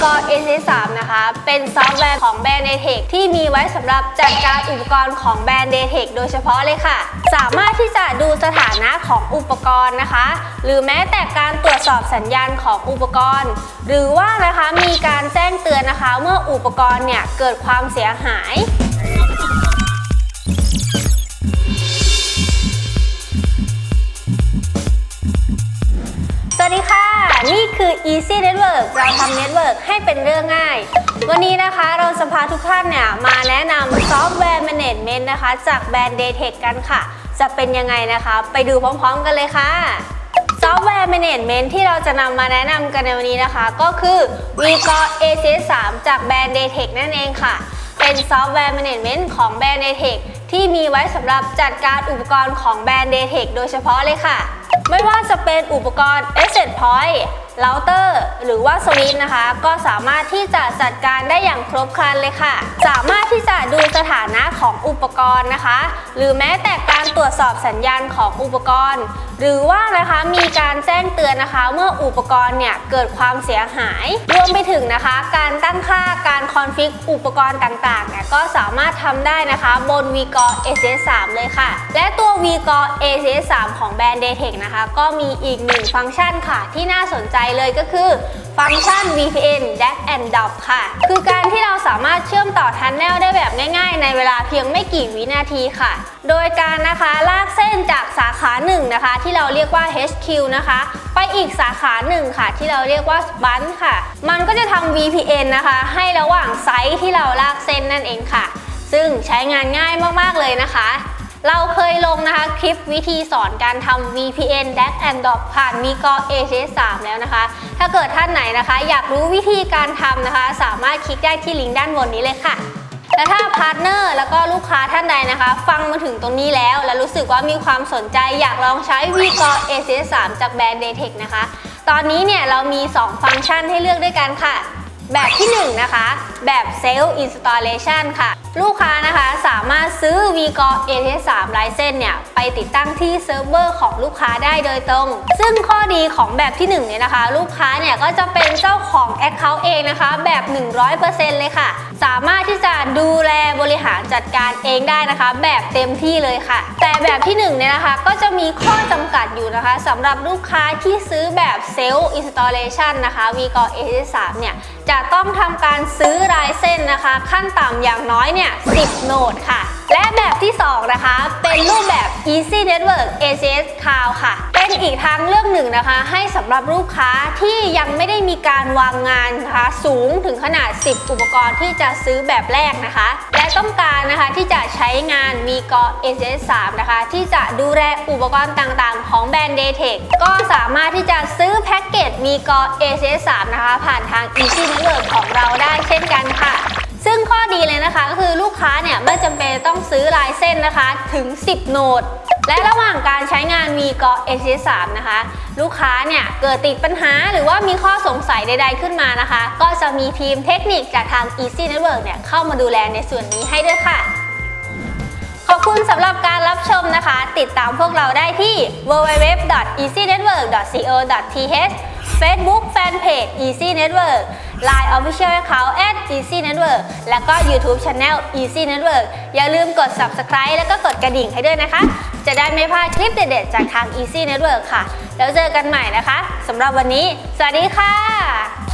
g o AC3 นะคะ เป็นซอฟต์แวร์ของแบรนด์ Datec ที่มีไว้สำหรับจัดการอุปกรณ์ของแบรนด์ Datec โดยเฉพาะเลยค่ะ สามารถที่จะดูสถานะของอุปกรณ์นะคะ หรือแม้แต่การตรวจสอบสัญญาณของอุปกรณ์ หรือว่านะคะมีการแจ้งเตือนนะคะ เมื่ออุปกรณ์เนี่ยเกิดความเสียหาย Easy Network เราทำ Network ให้เป็นเรื่องง่าย วันนี้นะคะเราจะพาทุกท่านเนี่ยมาแนะนำซอฟต์แวร์ Management นะคะ จากแบรนด์ Datec กันค่ะ จะเป็นยังไงนะคะ ไปดูพร้อมๆกันเลยค่ะซอฟต์แวร์ Management ที่เราจะนำมาแนะนำกันในวันนี้นะคะ ก็คือ v g o ACS3 จากแบรนด์ Datec นั่นเองค่ะ เป็นซอฟต์แวร์ Management ของแบรนด์ Datec ที่มีไว้สำหรับจัดการอุปกรณ์ของแบรนด์ Datec โดยเฉพาะเลยค่ะไม่ว่าจ เป็นอุปกรณ์ Asset Point เราเตอร์หรือว่าสวิตช์นะคะ ก็สามารถที่จะจัดการได้อย่างครบครันเลยค่ะ สามารถที่จะดูสถานะของอุปกรณ์นะคะ หรือแม้แต่การตรวจสอบสัญญาณของอุปกรณ์ หรือว่านะคะมีการแจ้งเตือน นะคะ เมื่ออุปกรณ์เนี่ยเกิดความเสียหาย รวมไปถึงนะคะ การตั้งค่าการคอนฟิกอุปกรณ์ต่างๆเนี่ยก็สามารถทำได้นะคะบน v g o ACS3 เลยค่ะ และตัว v g o ACS3 ของแบรนด์ Datec นะคะ ก็มีอีกหนึ่งฟังก์ชันค่ะ ที่น่าสนใจเลยก็คือฟังก์ชัน VPN DAC and Drop ค่ะ คือการที่เราสามารถเชื่อมต่อทันแนลได้แบบง่ายๆ ในเวลาเพียงไม่กี่วินาทีค่ะ โดยการนะคะลากเส้นจากสาขาหนึ่งนะคะ ที่เราเรียกว่า HQ นะคะ ไปอีกสาขาหนึ่งค่ะ ที่เราเรียกว่า Span ค่ะ มันก็จะทำ VPN นะคะ ให้ระหว่างไซต์ที่เราลากเส้นนั่นเองค่ะ ซึ่งใช้งานง่ายมากๆเลยนะคะ เราเคยลงนะคะคลิปวิธีสอนการทำ VPN DAC and d o p ผ่าน m i g o ACS3 แล้วนะคะ ถ้าเกิดท่านไหนนะคะ อยากรู้วิธีการทำนะคะ สามารถคลิกได้ที่ลิงก์ด้านบนนี้เลยค่ะ และถ้าพาร์ทเนอร์แล้วก็ลูกค้าท่านใดนะคะ ฟังมาถึงตรงนี้แล้ว และรู้สึกว่ามีความสนใจอยากลองใช้ v g o ACS3 จากแบรนด์ Datec นะคะ ตอนนี้เนี่ยเรามี 2 ฟังก์ชันให้เลือกด้วยกันค่ะ แบบที่ 1 นะคะ แบบ Self Installation ค่ะ ลูกค้านะคะสามารถซื้อ v g o ATS3 License เนี่ย ไปติดตั้งที่เซิร์ฟเวอร์ของลูกค้าได้โดยตรง ซึ่งข้อดีของแบบที่1เนี่ยนะคะ ลูกค้าเนี่ยก็จะเป็นเจ้าของ Account เองนะคะ แบบ 100%เลยค่ะ สามารถที่จะดูแลบริหารจัดการเองได้นะคะ แบบเต็มที่เลยค่ะ แต่แบบที่1เนี่ยนะคะก็จะมีข้อจำกัดอยู่นะคะสำหรับลูกค้าที่ซื้อแบบ Self Installation นะคะ v g o ATS3 เนี่ยจะต้องทำการซื้อรายเส้นนะคะ ขั้นต่ำอย่างน้อยเนี่ย10 โนดค่ะ และแบบที่ 2 นะคะ เป็นรูปแบบ Easy Network ACS Cloud ค่ะ เป็นอีกทางเลือกหนึ่งนะคะ ให้สำหรับลูกค้าที่ยังไม่ได้มีการวางงานนะคะสูงถึงขนาด 10 อุปกรณ์ที่จะซื้อแบบแรกนะคะ และต้องการนะคะที่จะใช้งานมีกอ ACS 3นะคะ ที่จะดูแลอุปกรณ์ต่างๆ ของแบรนด์ Datec ก็สามารถที่จะซื้อแพ็กเกจมีกอ ACS 3นะคะ ผ่านทาง Easy Network ของเราได้เช่นกันค่ะ ซึ่งข้อดีเลยนะคะ ไม่จำเป็นต้องซื้อลายเส้นนะคะถึง 10 โหนด และระหว่างการใช้งานมีกอ ACS 3นะคะ ลูกค้าเนี่ยเกิดติดปัญหาหรือว่ามีข้อสงสัยใด ๆขึ้นมานะคะ ก็จะมีทีมเทคนิคจากทาง Easy Network เนี่ยเข้ามาดูแลในส่วนนี้ให้ด้วยค่ะ ขอบคุณสำหรับการรับชมนะคะ ติดตามพวกเราได้ที่ www.easynetwork.co.th Facebook Fanpage Easy Network Line Official Account at Easy Network แล้วก็ YouTube Channel Easy Network อย่าลืมกด Subscribe แล้วก็กดกระดิ่งให้ด้วยนะคะ จะได้ไม่พลาดคลิปเด็ดๆ จากทาง Easy Network ค่ะ แล้วเจอกันใหม่นะคะสำหรับวันนี้ สวัสดีค่ะ